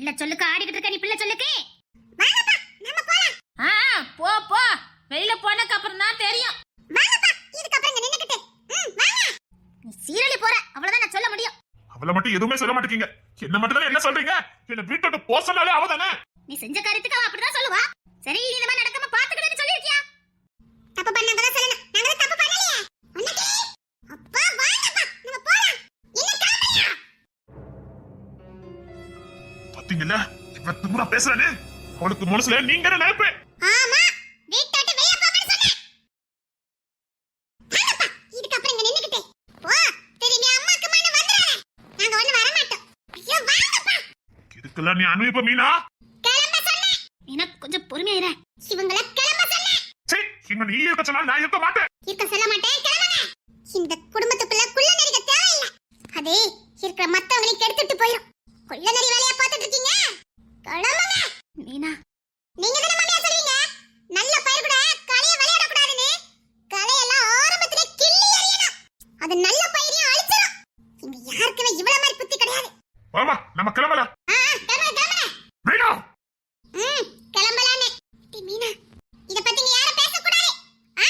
பிள்ளை சொல்லுக்கு ஆடிக்கிட்டு இருக்க நீ பிள்ளை சொல்லுக்கு. ஆ போ போ. வெளியில போனதுக்கு அப்புறம் தான் தெரியும். சீரழி போற அவ்வளவுதான் நான் சொல்ல முடியும். அவளை மட்டும் எதுவுமே சொல்ல மாட்டேங்க என்ன மட்டும் தானே என்ன சொல்றீங்க? என்ன வீட்டை விட்டு போக சொன்னாலே அவ தானே? நீ செஞ்ச காரியத்துக்கு அவ அப்படிதான் சொல்லுவா. சரி நீ இந்த மாதிரி நடக்காம பாத்துக்கிட்டேன்னு சொல்லிருக்கியா தப்பு பண்ணாங்க தான் சொல்லணும். நாங்க தப்பு பண்ணலையே பாத்தீங்கல்ல இவ திமுறா பேசுறானே? அவளுக்கு மனசுல நீங்க என்ன நினைப்பு ஆமா. வீட்டை வெளிய போங்கன்னு சொன்னேன். வாங்கப்பா. இதுக்கப்புறம் இங்க நின்னுக்கிட்டு. போ. திரும்பி அம்மாக்கு மண்ணு வந்துடாத. நாங்க ஒண்ணு வர மாட்டோம் ஐயோ வாங்கப்பா. இதுக்கெல்லாம் நீ அனுபவிப்ப மீனா? கிளம்ப சொன்னேன். எனக்கு கொஞ்சம் பொறுமையா இரு. இவங்கள கிளம்ப சொன்னேன். சரி இன்னும் நீ இருக்க சொன்னா நான் இருக்க மாட்டேன் இருக்க சொல்ல மாட்டேன் கிளம்புங்க இந்த குடும்பத்துக்குள்ள குள்ள நெறிக தேவையில்லை அது இருக்கிற மத்தவங்களையும் கெடுத்துட்டு போயிடும் குள்ள நெறி வேலையா பார்த்துட்டு இருக்கீங்க கிளம்புங்க மீனா நீங்க தானே மாமியா சொல்லுவீங்க நல்ல பயிர் கூட களைய விளையாட கூடாதுன்னு களையெல்லாம் ஆரம்பத்திலே கிள்ளி எறியணும் அது நல்ல பயிரையும் அழிச்சிடும் இங்க யாருக்குமே இவ்வளவு மாதிரி புத்தி கிடையாது வாமா நம்ம கிளம்பலாம் ஆ, ஆ, கிளம்புங்க கிளம்புங்க மீனா ம் கிளம்பலானே டி மீனா இத பத்தி நீ யாரும் பேச கூடாது ஆ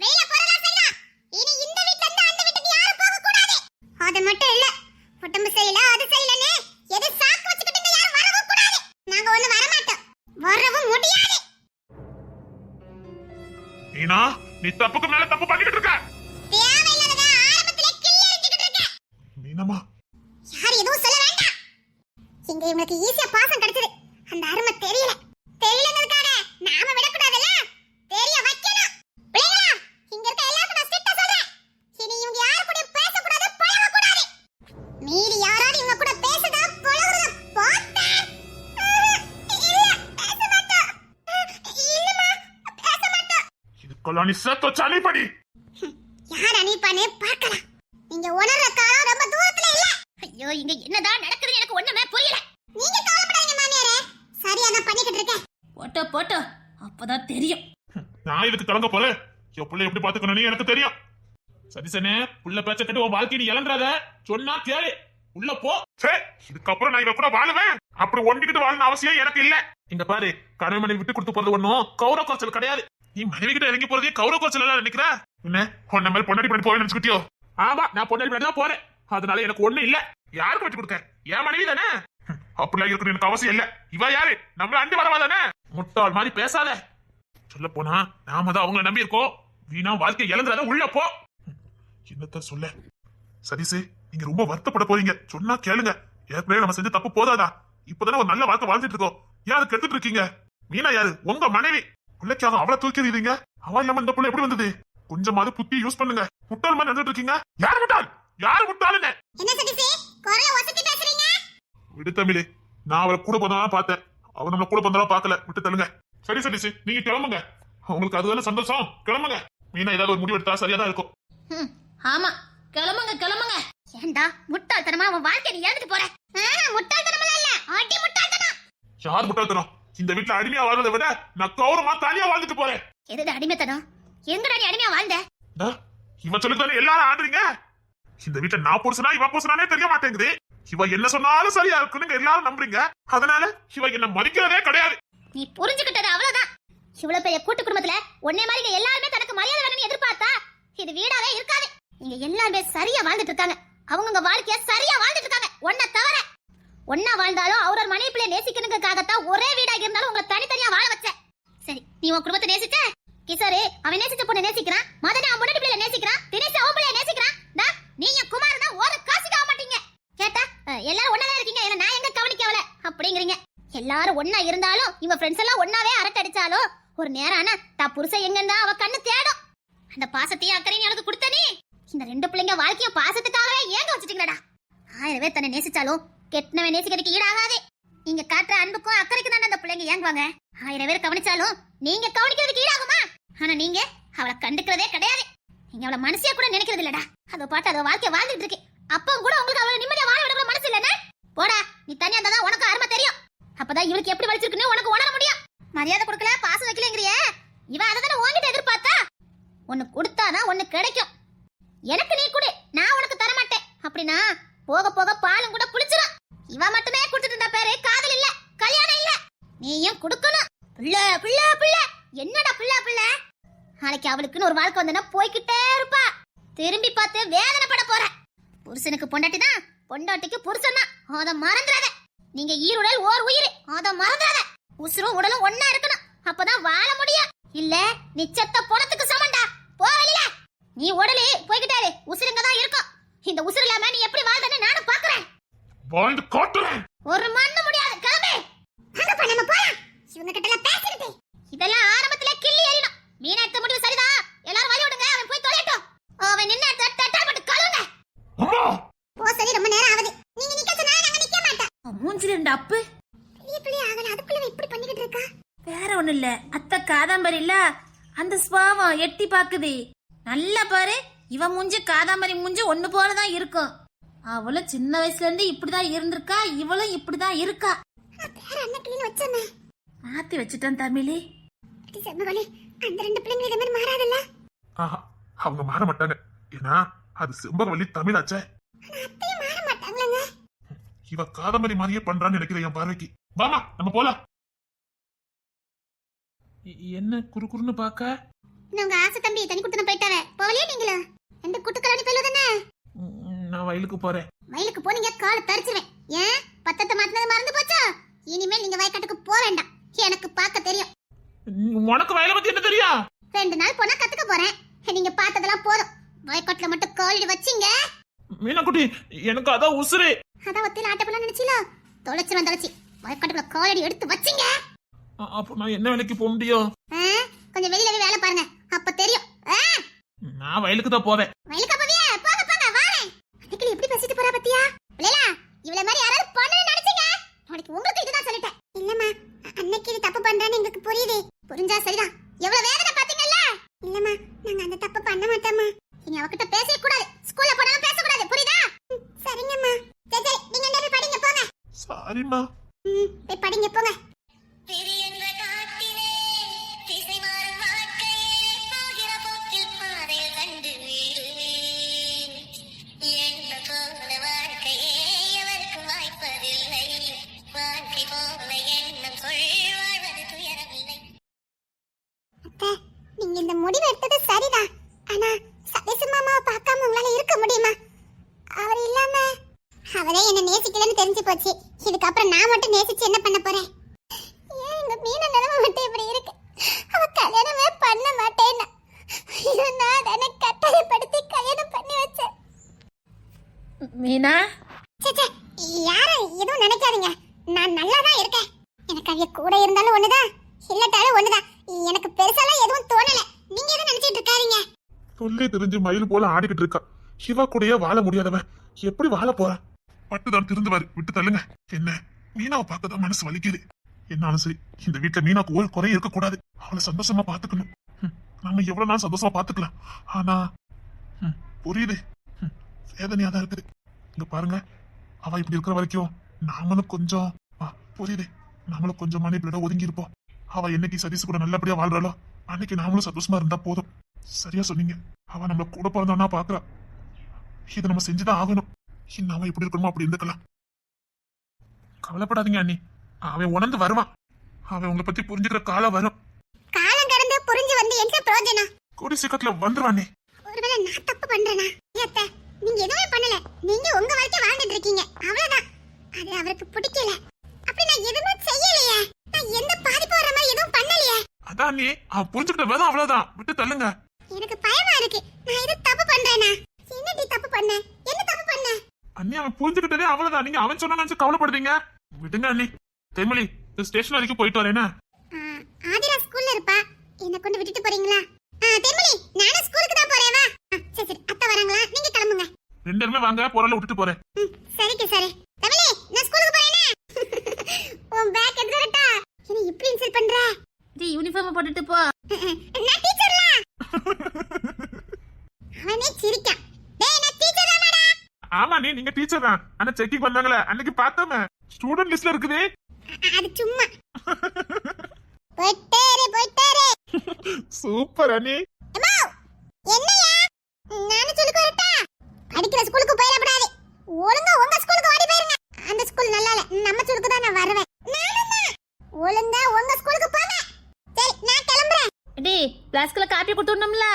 வெளிய போறதா சொன்னா இனி இந்த வீட்ல இருந்து அந்த வீட்டுக்கு யாரும் போக கூடாது அது மட்டும் இல்ல உடம்பு செய்யல அது செய்யலன்னு எது சாக்கு வச்சுக்கிட்டு இங்க யாரும் வரவும் கூடாது நாங்க ஒண்ணு வர மாட்டோம் வரவும் முடியாது மீனா நீ தப்புக்கு மேல தப்பு பண்ணிக்கிட்டு இருக்க. இதுக்கெல்லாம் நீ வச்சு அனுப்படி யார் அனுப்பானே பார்க்கலாம். நீங்க உணர்ற காலம் ரொம்ப தூரத்துல இல்ல. ஐயோ இங்க என்னதான் நடக்குதுன்னு எனக்கு ஒண்ணுமே புரியல. நீங்க கவலைப்படாதீங்க மாமியாரே. சரியா தான் பண்ணிக்கிட்டு இருக்கேன். Photo photo. அப்பதான் தெரியும். நான் இதுக்கு கலங்க போறேன். என் பிள்ளை எப்படி பாத்துக்கணும்னு எனக்கு தெரியும். சரி சனே புள்ள பேச்ச கட்டு உன் வாழ்க்கை நீ இழந்துறாத சொன்னா கேளு. உள்ள போ. சே இதுக்கப்புறம் நான் இவ கூட வாழுவேன். அப்படி ஒண்டிக்கிட்டு வாழணும் அவசியம் எனக்கு இல்ல. இங்க பாரு கணவன் மனைவி விட்டு கொடுத்து போறது ஒண்ணும் கௌரவ குறைச்சல் கிடையாது. நீ மனைவி கிட்ட இறங்கி போறதே கௌரவ கோச்சல நினைக்கிற? என்ன? உன்ன மாதிரி பொண்டாடி பண்ணி போய் நினைச்சுக்கிட்டியோ? ஆமா நான் பொண்டாடி பண்ணி தான் போறேன். அதனால எனக்கு ஒண்ணு இல்ல. யாருக்கு வச்சு கொடுக்க? என் மனைவி தானே? அப்படிலாம் இருக்கணும் எனக்கு அவசியம் இல்ல. இவ யாரு? நம்மள அண்டி வரவா தானே? முட்டாள் மாதிரி பேசாத. சொல்ல போனா நாம தான் அவங்கள நம்பி இருக்கோம். வீணா வாழ்க்கை இழந்துடாத உள்ள போ. என்னத்த சொல்ல? சதீஷ் நீங்க ரொம்ப வருத்தப்பட போறீங்க. சொன்னா கேளுங்க. ஏற்கனவே நம்ம செஞ்ச தப்பு போதாதா? இப்பதானே ஒரு நல்ல வாழ்க்கை வாழ்ந்துட்டு இருக்கோம். ஏன் அதை கெடுத்துட்டு இருக்கீங்க? மீனா யாரு? உங்க மனைவி. பிள்ளைக்காக அவளை தூக்கி எறியுறீங்க அவ இல்லாம இந்த பிள்ளை எப்படி வந்தது? கொஞ்சமாவது புத்தி யூஸ் பண்ணுங்க. முட்டாள் மாதிரி நடந்துட்டு இருக்கீங்க? யார் முட்டாள்? யார் பேசுறீங்க? விடு தமிழே நான் அவளை கூட பிறந்தவனா பார்த்தேன். அவ நம்மள கூட பிறந்தவா பார்க்கல. விட்டு தள்ளுங்க. சரி சதீஷ் நீங்க கிளம்புங்க. உங்களுக்கு அதுதானே சந்தோஷம்? கிளம்புங்க. மீனா ஏதாவது ஒரு முடிவு எடுத்தா சரியா தான் இருக்கும் ஆமா. கிளம்புங்க கிளம்புங்க. ஏண்டா முட்டாள்தனமா அவன் வாழ்க்கை நீ இழந்துட்டு போற? முட்டாள்தனமெல்லாம் இல்ல. அடி முட்டாள்தனம். யார் முட்டாள்தனம்? இந்த வீட்டுல அடிமையா வாழ்றதை விட நான் கௌரவமா தனியா வாழ்ந்துட்டு போறேன். எதுடா அடிமைத்தனம்? எங்கடா நீ அடிமையா வாழ்ந்த? இவன் சொல்லி தானே எல்லாரும் ஆடுறீங்க. இந்த வீட்டை நான் புருஷனா இவ புருஷனானே தெரிய மாட்டேங்குது. இவ என்ன சொன்னாலும் சரியா இருக்குன்னு எல்லாரும் நம்புறீங்க. அதனால இவ என்ன மதிக்கிறதே கிடையாது. நீ புரிஞ்சுக்கிட்டது அவ்வளவுதான். இவ்வளவு பெரிய கூட்டு குடும்பத்துல உன்னை மாதிரி எல்லாருமே தனக்கு மரியாதை வேணும்னு எதிர்பார்த்தா இது வீடாவே இருக்காது. இங்க எல்லாருமே சரியா வாழ்ந்துட்டு இருக்காங்க. அவங்கவுங்க வாழ்க்கைய சரியா வாழ்ந்துட்டு இருக்காங்க. ஒன்ன தவிர ஒன்னா வாழ்ந்தாலும் அவரோட மனைவி பிள்ளை நேசிக்கணுங்கிறதுக்காகத்தான் ஒரே வீடா இருந்தாலும் உங்களை தனித்தனியா வாழ வச்ச சரி நீ உன் குடும்பத்தை நேசிச்ச? கிஷோரு அவன் நேசிச்ச பொண்ணை நேசிக்கிறான். மதனை அவன் முன்னாடி பிள்ளை நேசிக்கிறான். தினேஷ் அவன் பிள்ளைய நேசிக்கிறான். நீங்க குமார் தான் ஒரு காசுக்கு ஆக மாட்டீங்க. கேட்டா எல்லாரும் ஒன்னாதான் இருக்கீங்க. ஏன்னா நான் எங்க கவனிக்கவல அப்படிங்கிறீங்க. எல்லாரும் ஒன்னா இருந்தாலும் இவன் ஃப்ரெண்ட்ஸ் எல்லாம் ஒன்னாவே அரட்டை அடிச்சாலும் ஒரு நேரம் ஆனா தா புருஷன் இருந்தா அவ கண்ணு தேடும். அந்த பாசத்தையும் அக்கறையும் எனக்கு கொடுத்த நீ. இந்த ரெண்டு பிள்ளைங்க வாழ்க்கைய பாசத்துக்காகவே ஏங்க வச்சுட்டீங்களடா? ஆயிரம் பேர் தன்னை நேசிச்சாலும் கெட்டனவன் நேசிக்கிறதுக்கு ஈடாகாது. நீங்க காட்டுற அன்புக்கும் அக்கறைக்கு தானே அந்த பிள்ளைங்க ஏங்குவாங்க ஆயிரம் பேர் கவனிச்சாலும் நீங்க கவனிக்கிறதுக்கு ஈடாகுமா? ஆனா நீங்க அவளை கண்டுக்கிறதே கிடையாது. நீங்க அவளை மனசியா கூட நினைக்கிறது இல்லடா. அதை பாட்டு அதை வாழ்க்கை வாழ்ந்துட்டு இருக்கு. அப்போ கூட உங்களுக்கு அவளை நிம்மதியா வாழ விடுற மனசு இல்லைன்னா? போடா நீ தனியா இருந்தா உனக்கு அருமை தெரியும். அப்பதான் இவளுக்கு எப்படி வலிச்சிருக்குன்னு உனக்கு உணர முடியும். மரியாதை கொடுக்கல பாசம் வைக்கலங்கிறியே. இவன் அதை தானே உங்ககிட்ட எதிர்பார்த்தா? ஒன்னு கொடுத்தாதான் ஒன்னு கிடைக்கும். எனக்கு நீ கொடு நான் உனக்கு தர மாட்டேன் அப்படின்னா போக போக பாலும் கூட புளிச்சிரும் இவ மட்டுமே கொடுத்துட்டு இருந்த பேரு காதல் இல்ல கல்யாணம் இல்ல நீயும் கொடுக்கணும் பிள்ள பிள்ள பிள்ள. என்னடா பிள்ள பிள்ள? நாளைக்கு அவளுக்குன்னு ஒரு வாழ்க்கை வந்தனா போய்கிட்டே இருப்பா. திரும்பி பார்த்து வேதனைப்பட போற. புருஷனுக்கு பொண்டாட்டி தான் பொண்டாட்டிக்கு புருஷன் தான். அத மறந்துடாத. நீங்க ஈருடல் ஓர் உயிர். அத மறந்துடாத. உசுரும் உடலும் ஒண்ணா இருக்கணும். அப்பதான் வாழ முடியும். இல்ல நிச்சத்த பணத்துக்கு சமண்டா. போ வெளியில. நீ உடலே போய்கிட்டே இரு. உசுருங்க தான் இருக்கும். இந்த உசுறு இல்லாம நீ எப்படி வாழ்ந்தன்னு நானும் பாக்குறேன் வாழ்ந்து காட்டுறேன். ஒரு மண்ணு முடியாது கிளம்பு வாங்கப்பா நம்ம போலாம் இவங்க கிட்ட எல்லாம் இதெல்லாம் ஆரம்பத்துல கிள்ளி எறியணும். மீனா எடுத்த முடிவு சரிதான் எல்லாரும் வழி விடுங்க அவன் போய் தொலையட்டும். அவன் நின்ன இடத்துல தட்டால் போட்டு கழுவுங்க. அம்மா! போ சொல்லி ரொம்ப நேரம் ஆகுது. நீங்க நிக்க சொன்னா நாங்க நிக்க மாட்டோம். ரெண்டு அப்பு. பெரிய பிள்ளை ஆகல. அதுக்குள்ள இப்படி பண்ணிக்கிட்டு இருக்கா? வேற ஒண்ணு இல்ல. அத்தை காதாம்பரி இல்ல. அந்த ஸ்வாவம் எட்டி பாக்குது. நல்லா பாரு. இவ மூஞ்சி காதாம்பரி மூஞ்சி ஒண்ணு போலதான் இருக்கும். அவளும் சின்ன வயசுல இருந்து இப்படிதான் இருந்திருக்கா? இவளும் இப்படிதான் இருக்கா? பேர கிளியில வச்சோமே மாத்தி வச்சுட்டேன் தமிழி. செம்மகளே அந்த ரெண்டு பிள்ளைங்க இதே மாதிரி மாறாதல்ல? ஆஹா அவங்க மாற மாட்டாங்க. ஏன்னா அது செம்பகவல்லி தமிழாச்சே. இவ காதமரி மாதிரியே பண்றான்னு நினைக்கிறேன் என் பார்வைக்கு. வாமா நம்ம போலாம். என்ன குறு குறுன்னு பாக்க உங்க ஆசை தம்பி தனி கொடுத்து போயிட்டாவே. போகலையே நீங்களா? ரெண்டு குட்டுக்கலாடி போயில தானே நான் வயலுக்கு போறேன். மயிலுக்கு போனீங்க காலை தரிச்சிருவேன் ஏன்? பத்தத்தை மாத்தினது மறந்து போச்சா இனிமேல் நீங்க வயக்காட்டுக்கு போக வேண்டாம் எனக்கு பார்க்க தெரியும் உனக்கு வயலை பத்தி என்ன தெரியும் ரெண்டு நாள் போனா கத்துக்க போறேன். நீங்க பார்த்ததெல்லாம் போதும். வயக்காட்டுல மட்டும் காலடி வச்சீங்க. மீனாக்குட்டி எனக்கு அதான் உசுரு. அதான் ஒத்தையில ஆட்டப்பெல்லாம் நினைச்சீல? தொலைச்சிரும் தொலைச்சி. வயக்காட்டுக்குள்ள காலடி எடுத்து வச்சீங்க. அப்போ நான் என்ன வேலைக்கு போக முடியும்? கொஞ்சம் வெளியில போய் வேலை பாருங்க. அப்ப தெரியும். நான் வயலுக்கு தான் போவேன். வயலுக்கு அப்பவே போங்க போங்க வாரேன். அதுக்கு எப்படி பேசிட்டு போறா பத்தியா? இல்லையா இவ்வளவு மாதிரி யாராவது பண்ணணும்னு நினைச்சீங்க? நாளைக்கு உங்களுக்கு இதுதான் சொல்லிட்டேன். இல்லம்மா அன்னைக்கு இது தப்பு பண்றான்னு எங்களுக்கு புரியுது. புரிஞ்சா சரிதான். முடிவு எடுத்தது சரிதான். ஆனா சதீஷ் மாமாவை பார்க்காம உங்களால இருக்க முடியுமா? அவர் இல்லாம அவரே என்ன நேசிக்கலன்னு தெரிஞ்சு போச்சு. இதுக்கப்புறம் நான் மட்டும் நேசிச்சு என்ன பண்ண போறேன்? ஏன் எங்க மீன நிலைமை மட்டும் இப்படி இருக்கு? அவ கல்யாணமே பண்ண மாட்டேன்னா. நான் தானே கட்டாயப்படுத்தி கல்யாணம் பண்ணி வச்சேன். மீனா? யாரும் எதுவும் நினைக்காதீங்க. நான் நல்லா தான் இருக்கேன். எனக்கு அவிய கூட இருந்தாலும் ஒண்ணுதான் இல்லாட்டாலும் ஒண்ணுதான். எனக்கு பெருசாலாம் எதுவும் தோணல. நீங்க எதுவும் நினைச்சிட்டு இருக்காதீங்க. சொல்லி தெரிஞ்சு மயில் போல ஆடிக்கிட்டு இருக்கா. சிவா கூடயே வாழ முடியாதவன். எப்படி வாழ போறான் பட்டுதான் திருந்துவாரு. விட்டு தள்ளுங்க. என்ன? மீனாவை பார்க்கதான் மனசு வலிக்குது. என்னாலும் சரி இந்த வீட்டுல மீனாக்கு ஒரு குறையும் இருக்க கூடாது அவளை சந்தோஷமா பாத்துக்கணும் நாம எவ்வளவு நாள் சந்தோஷமா பாத்துக்கலாம் ஆனா புரியுது. வேதனையா தான் இருக்குது. இங்க பாருங்க. அவ இப்படி இருக்கிற வரைக்கும் நாமளும் கொஞ்சம் புரியுது. நாமளும் கொஞ்சம் மணி இப்படிதான் ஒதுங்கி இருப்போம் அவ என்னைக்கு சதீஷ் கூட நல்லபடியா வாழ்றாளோ அன்னைக்கு நாமளும் சந்தோஷமா இருந்தா போதும். சரியா சொன்னீங்க. அவ நம்மள கூட பிறந்தவனா பாக்குறா. இதை நம்ம செஞ்சுதான் ஆகணும். இன்னும் அவன் எப்படி இருக்கணுமோ அப்படி இருந்துக்கலாம். கவலைப்படாதீங்க அண்ணி. அவன் உணர்ந்து வருவான். அவன் உங்களை பத்தி புரிஞ்சுக்கிற காலம் வரும். காலம் கடந்து புரிஞ்சு வந்து என்ன பிரயோஜனம்? கூடி சீக்கிரத்துல வந்துருவானே ஒருவேளை நான் தப்பு பண்றேனா? ஏத்த நீங்க எதுவுமே பண்ணல. நீங்க உங்க வாழ்க்கை வாழ்ந்துட்டு இருக்கீங்க. அவ்வளவுதான். அது அவருக்கு பிடிக்கல. அப்படி நான் எதுவுமே செய்யலையே. அதான் நீ அவன் புரிஞ்சுக்கிட்ட வேதம் அவ்வளவுதான். விட்டு தள்ளுங்க. எனக்கு பயமா இருக்கு. நான் இது தப்பு பண்றேனா? என்னடி தப்பு பண்ண? என்ன தப்பு பண்ண? அண்ணி அவன் புரிஞ்சுக்கிட்டதே அவ்வளவுதான். நீங்க அவன் சொன்ன நினைச்சு கவலைப்படுறீங்க. விடுங்க அண்ணி. தென்மொழி ஸ்டேஷன் வரைக்கும் போயிட்டு வரேன்னா ஆ, ஆதிரா ஸ்கூல்ல இருப்பா. என்ன கொண்டு விட்டுட்டு போறீங்களா? ஆ, தென்மொழி நானும் ஸ்கூலுக்கு தான் போறேன் வா. சரி சரி. அத்தை வராங்களா? நீங்க கிளம்புங்க. ரெண்டு பேருமே வாங்க பொருளை விட்டுட்டு போறேன். சரிக்கு சரி. தமிழே நான் ஸ்கூலுக்கு போறேனே உன் பேக் எடுத்துறட்டா என்ன இப்படி இன்சல்ட் பண்ற? சக்தி யூனிஃபார்ம் போட்டுட்டு போ. நான் டீச்சர்ல? அவனே சிரிக்கான். டேய் நான் டீச்சர் தானடா? ஆமா நீ நீங்க டீச்சர் தான். அந்த செக்கிங் வந்தாங்களே. அன்னைக்கு பார்த்தோமே. ஸ்டூடண்ட் லிஸ்ட்ல இருக்குதே. அது சும்மா. போயிட்டாரு போயிட்டாரு. சூப்பர் அனி அம்மா என்னையா? நானு சொல்லி வரட்டா அடிக்கிற ஸ்கூலுக்கு போயிடப்படாது ஒழுங்கா உங்க ஸ்கூலுக்கு ஓடி போயிருங்க. அந்த ஸ்கூல் நல்லா இல்ல நம்ம ஸ்கூலுக்கு தான் நான் வருவேன். நானும் ஒழுங்கா உங்க ஸ்கூலுக்கு போவேன் பிளாஸ்க்ல காப்பி கொடுத்துடணும்ல.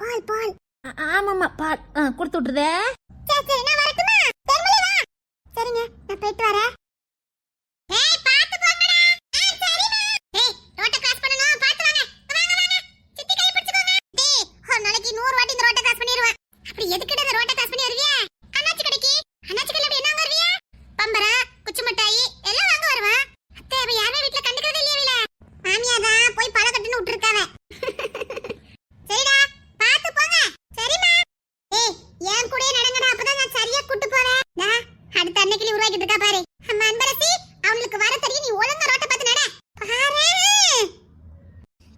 பால் பால். ஆ- ஆமாம்மா பால். கொடுத்து விட்டுறதே சரி சரி நான் வரட்டுமா? தெருமலி வா. சரிங்க நான் போயிட்டு வரேன். ஏய் பாத்து போங்கடா. ஆ சரிமா ஏய் ரோட்ட கிராஸ் பண்ணனும் பாத்து வாங்க. வாங்க வாங்க. சித்தி கை பிடிச்சுக்கோங்க. டேய் ஒரு நாளைக்கு 100 வாட்டி இந்த ரோட்ட கிராஸ் பண்ணிடுவேன் அப்படி எதுக்கிட்ட இந்த ரோட்ட கிராஸ் பண்ணி வருவியா அண்ணாச்சி கடைக்கு அண்ணாச்சி கடையில அப்படி என்ன வாங்க வருவியா பம்பரா குச்சி மிட்டாய் எல்லாம் வாங்க வருவேன் அத்தை இப்ப யாருமே வீட்ல கண்டுக்கிறதே இல்லையா வீல மாமியா தான் போய் பழ கட்டுன்னு விட்டுருக்காவ சரிடா பாத்து போங்க சரிம்மா ஏய் என் கூடயே நடங்கடா அப்பதான் நான் சரியா கூட்டு போவேன் டா, அடுத்த அன்னைக்கு உருவாக்கிட்டு இருக்கா பாரு அம்மா அன்பரசி அவங்களுக்கு வர தெரியும் நீ ஒழுங்கா ரோட்ட பார்த்து நட பாரு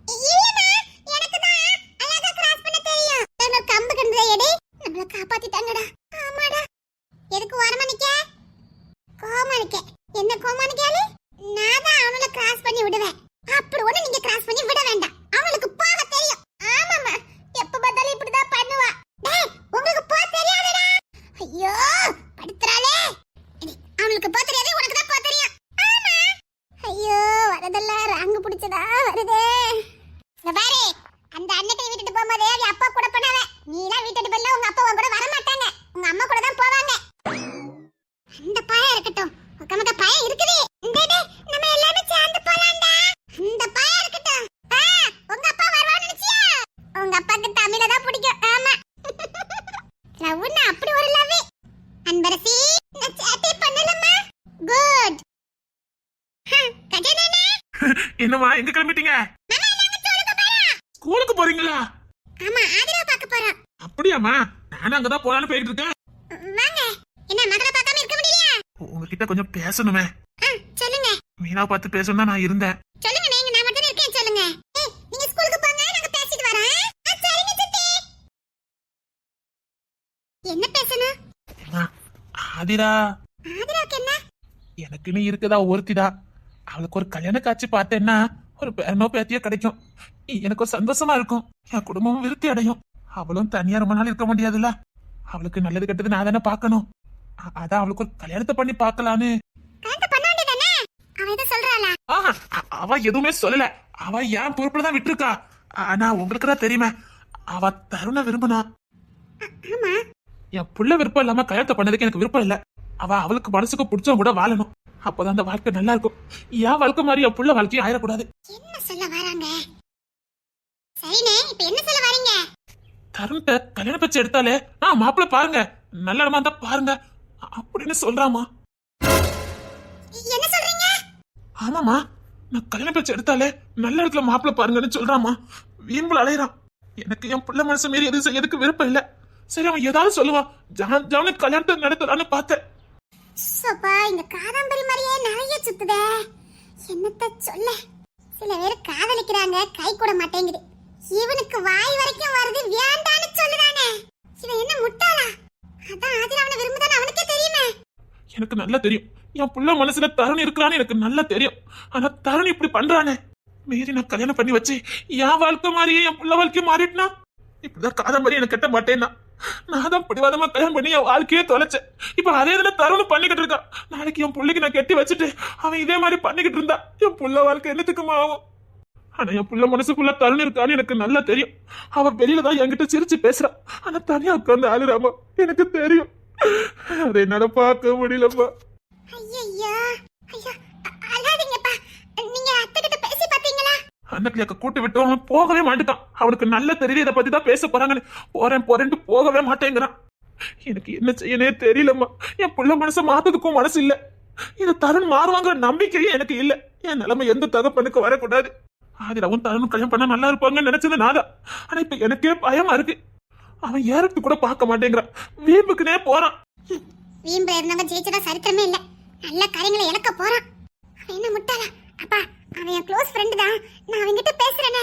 இல்லம்மா எனக்கு தான் அழகா கிராஸ் பண்ண தெரியும் ஒரு கம்பு கண்டுதே எடி நம்மள காப்பாத்திட்டாங்கடா ஆமாடா எதுக்கு ஓரமா நிக்க கோமா நிக்க என்ன கோமா நிக்காலு நான் தான் அவங்கள கிராஸ் பண்ணி விடுவேன் அப்படி ஒண்ணு நீங்க கிராஸ் பண்ணி விட வேண்டாம் அவங்களுக்கு போக தெரியும் ஆமாம்மா எப்ப பார்த்தாலும் இப்படிதான் பண்ணுவா டேய் உங்களுக்கு போ தெரியாதுடா ஐயோ படுத்துறாளே எடி, அவனுக்கு போ தெரியாது உனக்கு தான் போ தெரியும் ஆமா ஐயோ வரதெல்லாம் ராங்கு பிடிச்சதா வருதே இங்க பாரு அந்த அண்ணனை விட்டுட்டு போகும்போதே அவ அப்பா கூட போனாவ நீலாம் விட்டுட்டு போல உங்க அப்பா உன் கூட வர மாட்டாங்க உங்க அம்மா கூட தான் போவாங்க அந்த பயம் இருக்கட்டும் உங்க மக பயம் இருக்குது டேய், டேய், நம்ம எல்லாமே சேர்ந்து போலாம்டா அந்த பயம் இருக்கட்டும் ஆ, உங்க அப்பா வருவான்னு நினைச்சியா உங்க அப்பாக்கு தமிழ தான் பிடிக்கும். ஆமா. லவ்னா அப்படி ஒரு லவ் அன்பரசி நான் சேட்டை பண்ணலமா குட் கஜனே என்னம்மா எங்க கிளம்பிட்டீங்க? ஸ்கூலுக்கு போறீங்களா? ஆமா ஆதிரா பார்க்க போறோம். அப்படியாம்மா நானும் அங்கதான் போலான்னு போயிட்டு இருக்கேன். வாங்க. என்ன மகளை பார்க்காம இருக்க முடியலையா? உங்ககிட்ட கொஞ்சம் பேசணுமே. சொல்லுங்க. மீனா பார்த்து பேசணும் நான் இருந்தேன் சொல்லுங்க நீங்க நான் மட்டும் இருக்கேன் சொல்லுங்க ஏய், நீங்க ஸ்கூலுக்கு போங்க நாங்க பேசிட்டு வரோம் ஆ, சரிங்க சித்தி என்ன பேசணும் அம்மா, ஆதிரா. எனக்குன்னு இருக்குதா ஒருத்திதா அவளுக்கு ஒரு கல்யாண காட்சி பார்த்தேன்னா ஒரு பேரனோ பேத்தியோ கிடைக்கும். எனக்கு ஒரு சந்தோஷமா இருக்கும். என் குடும்பமும் விருத்தி அடையும். அவளும் தனியா ரொம்ப நாள் இருக்க முடியாதுல்ல. அவளுக்கு நல்லது கெட்டது நான் தானே பார்க்கணும். அ- அதான் அவளுக்கு ஒரு கல்யாணத்தை பண்ணி வேண்டியதானே? அவ எதுவுமே சொல்லல. அவ என் பொறுப்புல தான் விட்டுருக்கா? ஆனா உங்களுக்கு தான் தெரியுமே. அவ தருண விரும்பினா. என் புள்ள விருப்பம் இல்லாம கல்யாணத்தை பண்ணதுக்கு எனக்கு விருப்பம் இல்ல. அவ அவளுக்கு மனசுக்கு பிடிச்சவங்க கூட வாழணும். அப்பதான் அந்த வாழ்க்கை நல்லா இருக்கும். என் வாழ்க்கை மாதிரி என் புள்ள வாழ்க்கையும் ஆயிடக்கூடாது. என்ன சொல்ல வராங்க? சரிண்ணே இப்ப என்ன சொல்ல வரீங்க? தருண்கிட்ட கல்யாண பச்சை எடுத்தாலே ஆ மாப்பிள்ள பாருங்க. நல்ல இடமா இருந்தா பாருங்க. அப்படின்னு சொல்றாமா. என்ன சொல்றீங்க? ஆமாமா நான் கல்யாண பச்சை எடுத்தாலே நல்ல இடத்துல மாப்பிள்ள பாருங்கன்னு சொல்றாமா வீம்புல அலையறான். எனக்கு என் புள்ள மனசு மீறி எதுவும் செய்யறதுக்கு விருப்பம் இல்ல. சரி அவன் ஏதாவது சொல்லுவான். ஜான் ஜானுக்கு கல்யாணத்தை நடத்தலான்னு பார்த்தேன். சோப்பா இந்த காதம்பரி மாதிரியே நிறைய சுத்துதே. என்னத்த சொல்ல? சில பேர் காதலிக்கிறாங்க கை கூட மாட்டேங்குது. இவனுக்கு வாய் வரைக்கும் வருது வேண்டான்னு சொல்லுதானே. இவன் என்ன முட்டாளா? அதான் ஆதிரா அவனை விரும்புதானே அவனுக்கே தெரியுமே. எனக்கு நல்லா தெரியும். என் புள்ள மனசுல தருண் இருக்கிறான்னு எனக்கு நல்லா தெரியும். ஆனா தருண் இப்படி பண்றானே. மீறி நான் கல்யாணம் பண்ணி வச்சு என் வாழ்க்கை மாதிரியே என் புள்ள வாழ்க்கை மாறிட்டுனா? இப்படிதான் காதம்பரி எனக்கு கட்ட மாட்டேன்னா? நான் தான் பிடிவாதமா கல்யாணம் பண்ணி என் வாழ்க்கையே தொலைச்சேன். இப்ப அதே இதுல தருணம் பண்ணிக்கிட்டு இருக்கான் நாளைக்கு என் புள்ளைக்கு நான் கட்டி வச்சுட்டு அவன் இதே மாதிரி பண்ணிக்கிட்டு இருந்தா என் புள்ள வாழ்க்கை என்னத்துக்குமா ஆகும்? ஆனா என் புள்ள மனசுக்குள்ள தருண் இருக்கான்னு எனக்கு நல்லா தெரியும். அவன் வெளியில தான் என்கிட்ட சிரிச்சு பேசுறான் ஆனா தனியா உட்காந்து அழுறாமா எனக்கு தெரியும். அதை என்னால பார்க்க முடியலம்மா. ஐயா ஐயா அழாதீங்கப்பா நீங்க அந்த அன்னைக்கு கூட்டு விட்டு அவன் போகவே மாட்டான் அவனுக்கு நல்ல தெரியுது இதை பத்தி தான் பேச போறாங்கன்னு. போறேன் போறேன்ட்டு போகவே மாட்டேங்கிறான். எனக்கு என்ன செய்யனே தெரியலம்மா. என் புள்ள மனசை மாத்ததுக்கும் மனசு இல்ல. இந்த தருண் மாறுவாங்கிற நம்பிக்கையே எனக்கு இல்ல. என் நிலைமை எந்த தகப்பனுக்கு வரக்கூடாது. ஆதிராவும் தருணும் கல்யாணம் பண்ணா நல்லா இருப்பாங்கன்னு நினைச்சது நாதான் ஆனா இப்ப எனக்கே பயமா இருக்கு. அவன் ஏறத்து கூட பார்க்க மாட்டேங்கிறான். வீம்புக்குனே போறான். வீம்பு இருந்தவங்க ஜெயிச்சதா சரித்திரமே இல்ல. நல்ல காரியங்களை இழக்க போறான். என்ன முட்டாளா? அப்பா அவன் என் க்ளோஸ் ஃப்ரெண்டு தான். நான் அவன்கிட்ட பேசுறேனே.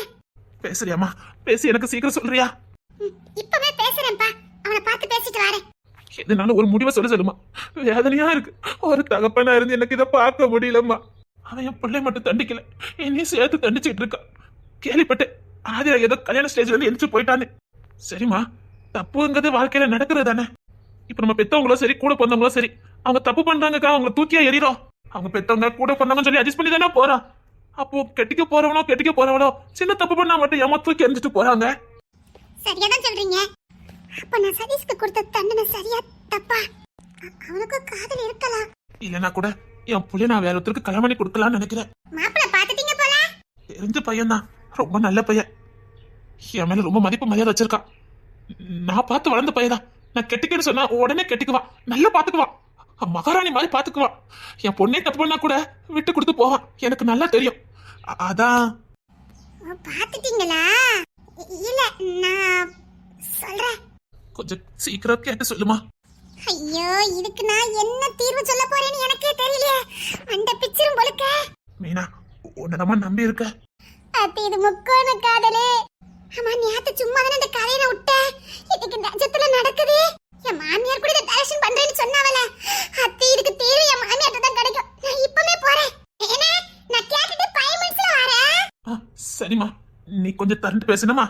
பேசுறியாம்மா? பேசி எனக்கு சீக்கிரம் சொல்றியா? இப்பவே பேசுறேன்ப்பா. அவனை பார்த்து பேசிட்டு வரேன். எதுனாலும் ஒரு முடிவை சொல்ல சொல்லுமா? வேதனையா இருக்கு. ஒரு தகப்பனா இருந்து எனக்கு இதை பார்க்க முடியலம்மா. அவன் என் பிள்ளை மட்டும் தண்டிக்கல. என்னையும் சேர்த்து தண்டிச்சுட்டு இருக்கான் கேள்விப்பட்டேன். ஆதிரா ஏதோ கல்யாண ஸ்டேஜ்ல இருந்து எந்திரிச்சு போயிட்டான்னு. சரிம்மா. தப்புங்கிறது வாழ்க்கையில நடக்கிறது தானே. இப்ப நம்ம பெத்தவங்களோ சரி கூட பிறந்தவங்களோ சரி அவங்க தப்பு பண்றாங்கக்கா அவங்கள தூக்கியா எறிறோம் அவங்க பெத்தவங்க கூட பிறந்தவங்க சொல்லி அட்ஜஸ்ட் பண்ணி தானே போறான் அப்போ கெட்டிக்க போறவனோ கெட்டிக்க போறவனோ சின்ன தப்பு பண்ணா மட்டும் ஏமா தூக்கி எரிஞ்சிட்டு போறாங்க. சரியா தான் சொல்றீங்க. அப்ப நான் சதீஷ்க்கு கொடுத்த தண்டனை சரியா தப்பா? அவனுக்கு காதல் இருக்கலாம் இல்லனா கூட என் புள்ளைய நான் வேற ஒருத்தருக்கு கல்யாணம் பண்ணி கொடுக்கலாம்னு நினைக்கிறேன். மாப்பிள்ள பாத்துட்டீங்க போல? தெரிஞ்ச பையன்தான். ரொம்ப நல்ல பையன். என் மேல ரொம்ப மதிப்பு மரியாதை வச்சிருக்கான். நான் பார்த்து வளர்ந்த பையன்தான். நான் கெட்டிக்கன்னு சொன்னா உடனே கெட்டிக்குவான். நல்லா பாத்துக்குவான் மகாராணி மாதிரி பாத்துக்குவான். என் பொண்ணே தப்பு பண்ணா கூட விட்டு கொடுத்து போவான். எனக்கு நல்லா தெரியும். அதான். இ- இல்ல நான் சொல்றேன். கொஞ்சம் சீக்கிரம் கேட்டு சொல்லுமா. ஐயோ இதுக்கு நான் என்ன தீர்வு சொல்ல போறேன்னு எனக்கே தெரியலையே. அந்த பிச்சிரும் பொழுக்க மீனா உன்னதமா நம்பி இருக்க. அத்தி இது முக்கோண காதலே. அம்மா நேத்து சும்மா தானே இந்த கதையை விட்டேன். இதுக்கு நிஜத்துல நடக்குது? என் மாமியார் கூட இதை டைரக்ஷன் பண்றேன்னு சொன்னாவல. அத்தை இதுக்கு தீர்வு என் மாமியார்ட்ட தான் கிடைக்கும். நான் இப்பவே போறேன். ஏன்னா நான் கேட்டுட்டு ஃபைவ் மினிட்ஸ்ல வரேன். சரிம்மா. நீ கொஞ்சம் தரண்டு பேசணுமா?